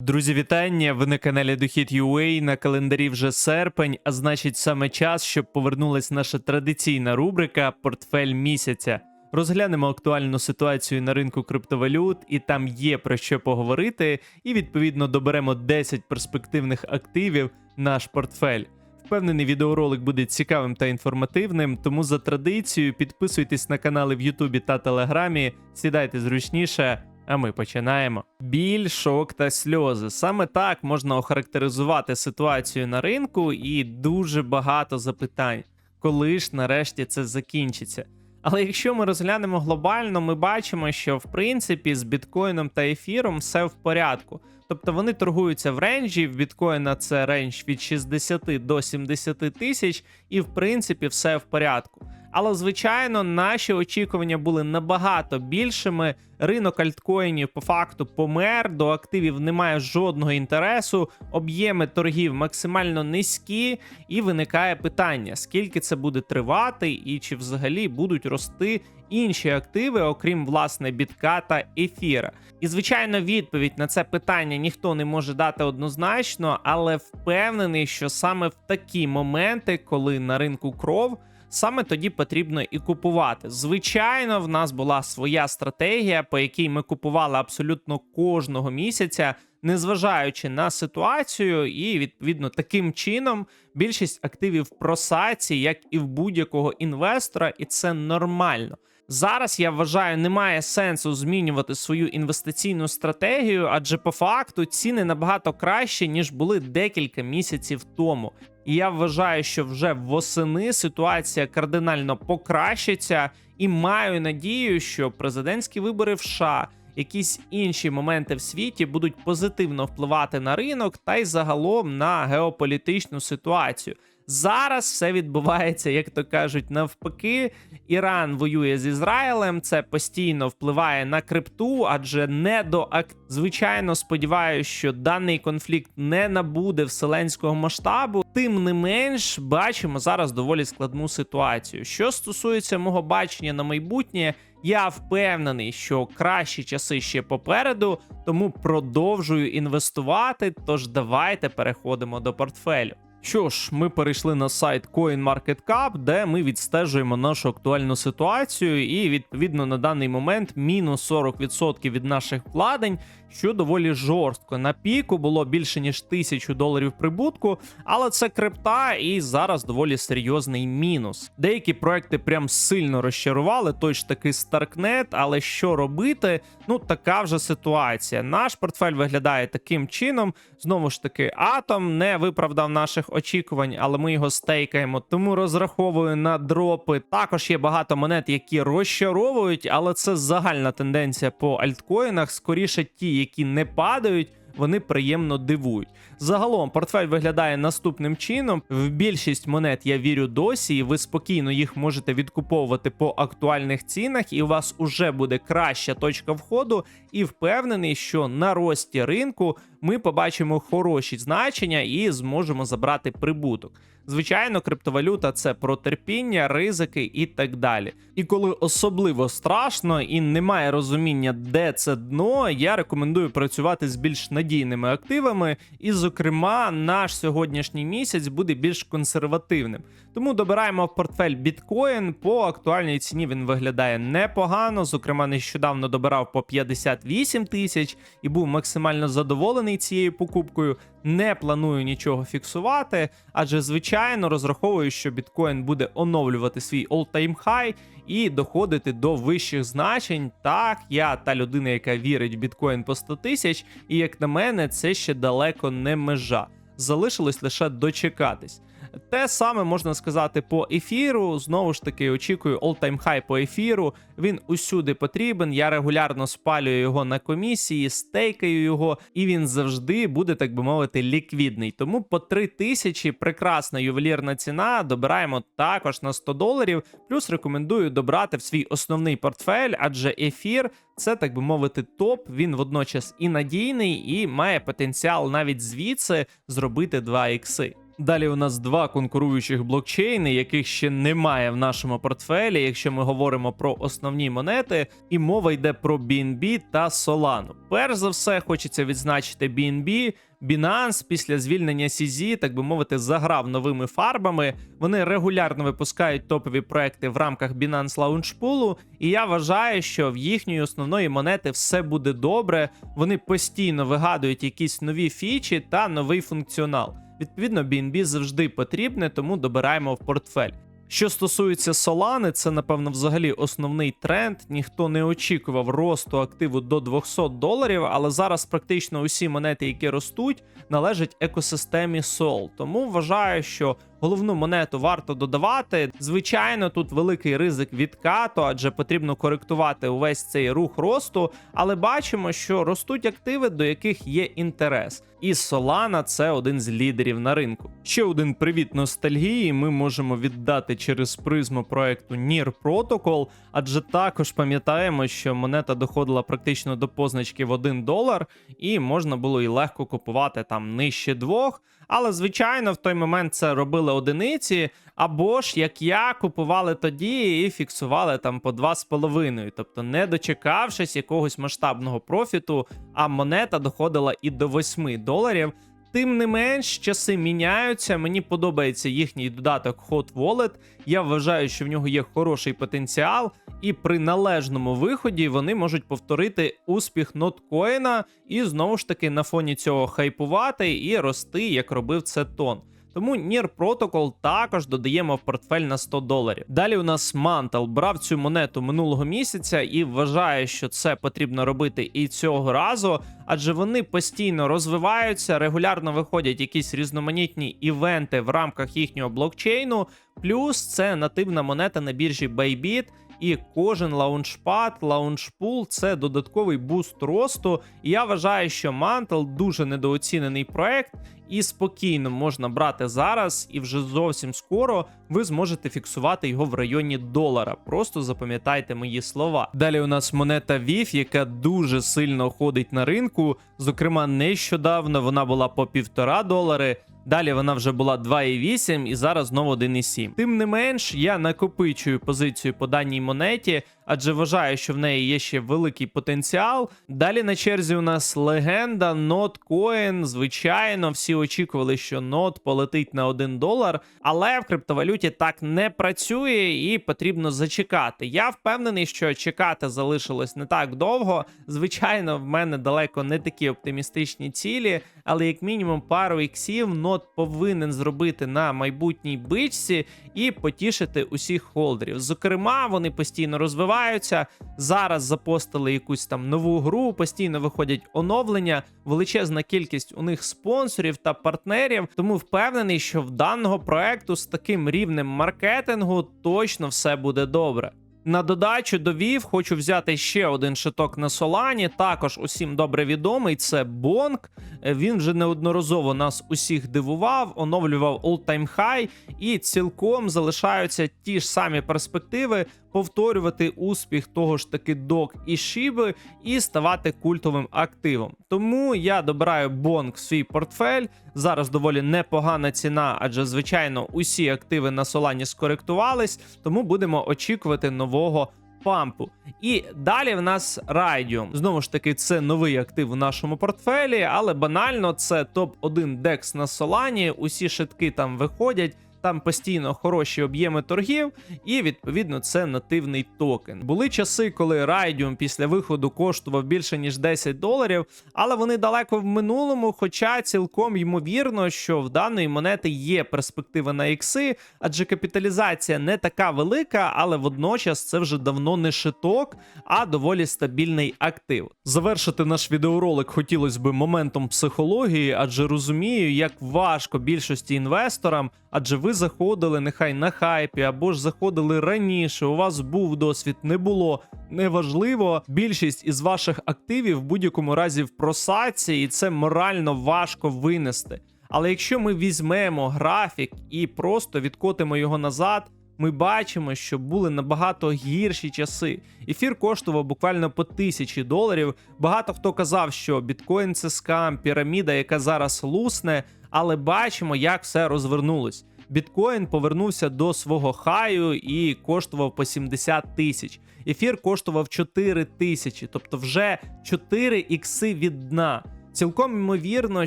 Друзі, вітання! Ви на каналі Дохід UA, на календарі вже серпень, а значить саме час, щоб повернулась наша традиційна рубрика Портфель місяця. Розглянемо актуальну ситуацію на ринку криптовалют, і там є про що поговорити, і відповідно доберемо 10 перспективних активів наш портфель. Впевнений, відеоролик буде цікавим та інформативним, тому за традицією підписуйтесь на канали в Ютубі та Телеграмі, сідайте зручніше, а ми починаємо. Біль, шок та сльози. Саме так можна охарактеризувати ситуацію на ринку, і дуже багато запитань, коли ж нарешті це закінчиться. Але якщо ми розглянемо глобально, ми бачимо, що в принципі з біткоїном та ефіром все в порядку. Тобто вони торгуються в ренджі. В біткоїна це рендж від 60 до 70 тисяч, і в принципі все в порядку. Але звичайно, наші очікування були набагато більшими. Ринок альткоїнів по факту помер, до активів немає жодного інтересу, об'єми торгів максимально низькі, і виникає питання: скільки це буде тривати, і чи взагалі будуть рости інші активи, окрім власне бітка та ефіра. І звичайно, відповідь на це питання ніхто не може дати однозначно, але впевнений, що саме в такі моменти, коли на ринку кров. Саме тоді потрібно і купувати. Звичайно, в нас була своя стратегія, по якій ми купували абсолютно кожного місяця, незважаючи на ситуацію, і відповідно таким чином більшість активів просаці, як і в будь-якого інвестора, і це нормально. Зараз я вважаю, немає сенсу змінювати свою інвестиційну стратегію, адже по факту ціни набагато кращі, ніж були декілька місяців тому. І я вважаю, що вже восени ситуація кардинально покращиться, і маю надію, що президентські вибори в США, якісь інші моменти в світі будуть позитивно впливати на ринок та й загалом на геополітичну ситуацію. Зараз все відбувається, як то кажуть, навпаки. Іран воює з Ізраїлем. Це постійно впливає на крипту, адже не до ак... звичайно сподіваюся, що даний конфлікт не набуде вселенського масштабу. Тим не менш, бачимо зараз доволі складну ситуацію. Що стосується мого бачення на майбутнє, я впевнений, що кращі часи ще попереду, тому продовжую інвестувати. Тож давайте переходимо до портфелю. Що ж, ми перейшли на сайт CoinMarketCap, де ми відстежуємо нашу актуальну ситуацію, і відповідно на даний момент мінус 40% від наших вкладень, що доволі жорстко. На піку було більше ніж тисячу доларів прибутку, але це крипта, і зараз доволі серйозний мінус. Деякі проекти прям сильно розчарували, той ж таки Starknet, але що робити? Ну така вже ситуація. Наш портфель виглядає таким чином. Знову ж таки, атом не виправдав наших очікувань, але ми його стейкаємо. Тому розраховую на дропи. Також є багато монет, які розчаровують, але це загальна тенденція по альткоїнах. Скоріше ті, які не падають. Вони приємно дивують. Загалом портфель виглядає наступним чином. В більшість монет я вірю досі, і ви спокійно їх можете відкуповувати по актуальних цінах, і у вас уже буде краща точка входу. І впевнений, що на рості ринку ми побачимо хороші значення і зможемо забрати прибуток. Звичайно, криптовалюта це про терпіння, ризики і так далі. І коли особливо страшно і немає розуміння, де це дно, я рекомендую працювати з більш надійними активами. І, зокрема, наш сьогоднішній місяць буде більш консервативним. Тому добираємо в портфель біткоін. По актуальній ціні він виглядає непогано. Зокрема, нещодавно добирав по 58 тисяч і був максимально задоволений цією покупкою. Не планую нічого фіксувати, адже звичайно розраховую, що біткоін буде оновлювати свій all-time high і доходити до вищих значень. Так, я та людина, яка вірить в біткоін по 100 тисяч, і як на мене, це ще далеко не межа. Залишилось лише дочекатись. Те саме можна сказати по ефіру. Знову ж таки, очікую all-time high по ефіру. Він усюди потрібен. Я регулярно спалюю його на комісії, стейкаю його, і він завжди буде, так би мовити, ліквідний. Тому по 3 тисячі прекрасна ювелірна ціна. Добираємо також на 100 доларів. Плюс рекомендую добрати в свій основний портфель, адже ефір. Це так би мовити, топ. Він водночас і надійний, і має потенціал навіть звідси зробити 2 ікси. Далі у нас два конкуруючих блокчейни, яких ще немає в нашому портфелі, якщо ми говоримо про основні монети, і мова йде про BNB та Solana. Перш за все, хочеться відзначити BNB. Binance після звільнення CZ, так би мовити, заграв новими фарбами. Вони регулярно випускають топові проекти в рамках Binance Launch Pool, і я вважаю, що в їхньої основної монети все буде добре. Вони постійно вигадують якісь нові фічі та новий функціонал. Відповідно, BNB завжди потрібне, тому добираємо в портфель. Що стосується Solana, це напевно взагалі основний тренд. Ніхто не очікував росту активу до 200 доларів, але зараз практично усі монети, які ростуть, належать екосистемі Sol. Тому вважаю, що головну монету варто додавати. Звичайно, тут великий ризик відкату, адже потрібно коректувати увесь цей рух росту. Але бачимо, що ростуть активи, до яких є інтерес. І Solana – це один з лідерів на ринку. Ще один привіт ностальгії. Ми можемо віддати через призму проекту NIR Protocol, адже також пам'ятаємо, що монета доходила практично до позначки в 1 долар, і можна було і легко купувати там нижче двох. Але звичайно, в той момент це робили одиниці, або ж як я купували тоді і фіксували там по 2,5. Тобто, не дочекавшись якогось масштабного профіту, а монета доходила і до 8 доларів. Тим не менш, часи міняються. Мені подобається їхній додаток Hot Wallet. Я вважаю, що в нього є хороший потенціал, і при належному виході вони можуть повторити успіх ноткоїна і знову ж таки на фоні цього хайпувати і рости, як робив це тон. Тому NIR Protocol також додаємо в портфель на 100 доларів. Далі у нас Mantle брав цю монету минулого місяця і вважає, що це потрібно робити і цього разу, адже вони постійно розвиваються, регулярно виходять якісь різноманітні івенти в рамках їхнього блокчейну. Плюс це нативна монета на біржі Bybit, і кожен лаунчпад, лаунчпул це додатковий буст росту. І я вважаю, що Mantle дуже недооцінений проект, і спокійно можна брати зараз, і вже зовсім скоро ви зможете фіксувати його в районі долара. Просто запам'ятайте мої слова. Далі у нас монета VIF, яка дуже сильно ходить на ринку. Зокрема, нещодавно вона була по півтора долари. Далі вона вже була 2,8 і зараз знову 1,7. Тим не менш, я накопичую позицію по даній монеті, адже вважаю, що в неї є ще великий потенціал. Далі на черзі у нас легенда NotCoin. Звичайно, всі очікували, що NOT полетить на 1 долар, але в криптовалюті так не працює і потрібно зачекати. Я впевнений, що чекати залишилось не так довго. Звичайно, в мене далеко не такі оптимістичні цілі, але як мінімум пару іксів NOT повинен зробити на майбутній бичці і потішити усіх холдерів. Зокрема, вони постійно розвиваються. Зараз запостили якусь там нову гру, постійно виходять оновлення, величезна кількість у них спонсорів та партнерів. Тому впевнений, що в даного проекту з таким рівнем маркетингу точно все буде добре. На додачу довів, хочу взяти ще один шиток на Солані. Також усім добре відомий. Це Бонг. Він вже неодноразово нас усіх дивував, оновлював all-time high і цілком залишаються ті ж самі перспективи повторювати успіх того ж таки док і шіби і ставати культовим активом. Тому я добираю Бонг в свій портфель. Зараз доволі непогана ціна, адже звичайно усі активи на Солані скоректувались, тому будемо очікувати нового пампу. І далі в нас Radium. Знову ж таки, це новий актив у нашому портфелі, але банально це топ-1 DEX на Солані. Усі шитки там виходять. Там постійно хороші об'єми торгів, і відповідно це нативний токен. Були часи, коли Radium після виходу коштував більше ніж 10 доларів, але вони далеко в минулому. Хоча цілком ймовірно, що в даної монети є перспектива на ікси, адже капіталізація не така велика, але водночас це вже давно не шиток, а доволі стабільний актив. Завершити наш відеоролик хотілося б моментом психології, адже розумію, як важко більшості інвесторам, адже ви заходили нехай на хайпі, або ж заходили раніше. У вас був досвід, не було. Неважливо, більшість із ваших активів в будь-якому разі в просаці, і це морально важко винести. Але якщо ми візьмемо графік і просто відкотимо його назад, ми бачимо, що були набагато гірші часи. Ефір коштував буквально по тисячі доларів. Багато хто казав, що біткоін це скам, піраміда, яка зараз лусне. але бачимо, як все розвернулось. Біткоін повернувся до свого хаю і коштував по 70 тисяч. Ефір коштував 4 тисячі, тобто вже 4 ікси від дна. Цілком ймовірно,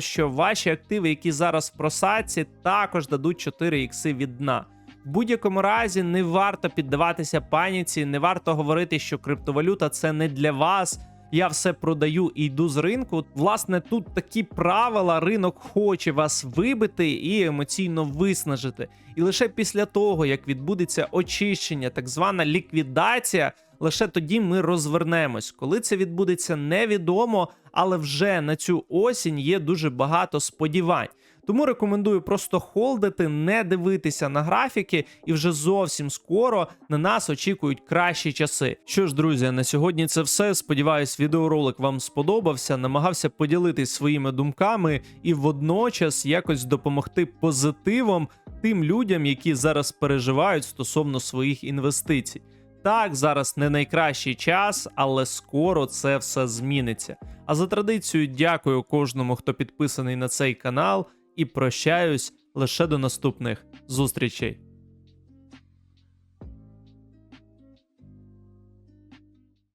що ваші активи, які зараз в просадці, також дадуть 4 ікси від дна. В будь-якому разі не варто піддаватися паніці, не варто говорити, що криптовалюта це не для вас. Я все продаю і йду з ринку. Власне, тут такі правила ринок хоче вас вибити і емоційно виснажити. І лише після того, як відбудеться очищення, так звана ліквідація, лише тоді ми розвернемось. Коли це відбудеться, невідомо, але вже на цю осінь є дуже багато сподівань. Тому рекомендую просто холдити, не дивитися на графіки, і вже зовсім скоро на нас очікують кращі часи. Що ж, друзі, на сьогодні це все. Сподіваюсь, відеоролик вам сподобався. Намагався поділитись своїми думками і водночас якось допомогти позитивом тим людям, які зараз переживають стосовно своїх інвестицій. Так, зараз не найкращий час, але скоро це все зміниться. А за традицією, дякую кожному, хто підписаний на цей канал, і прощаюсь лише до наступних зустрічей.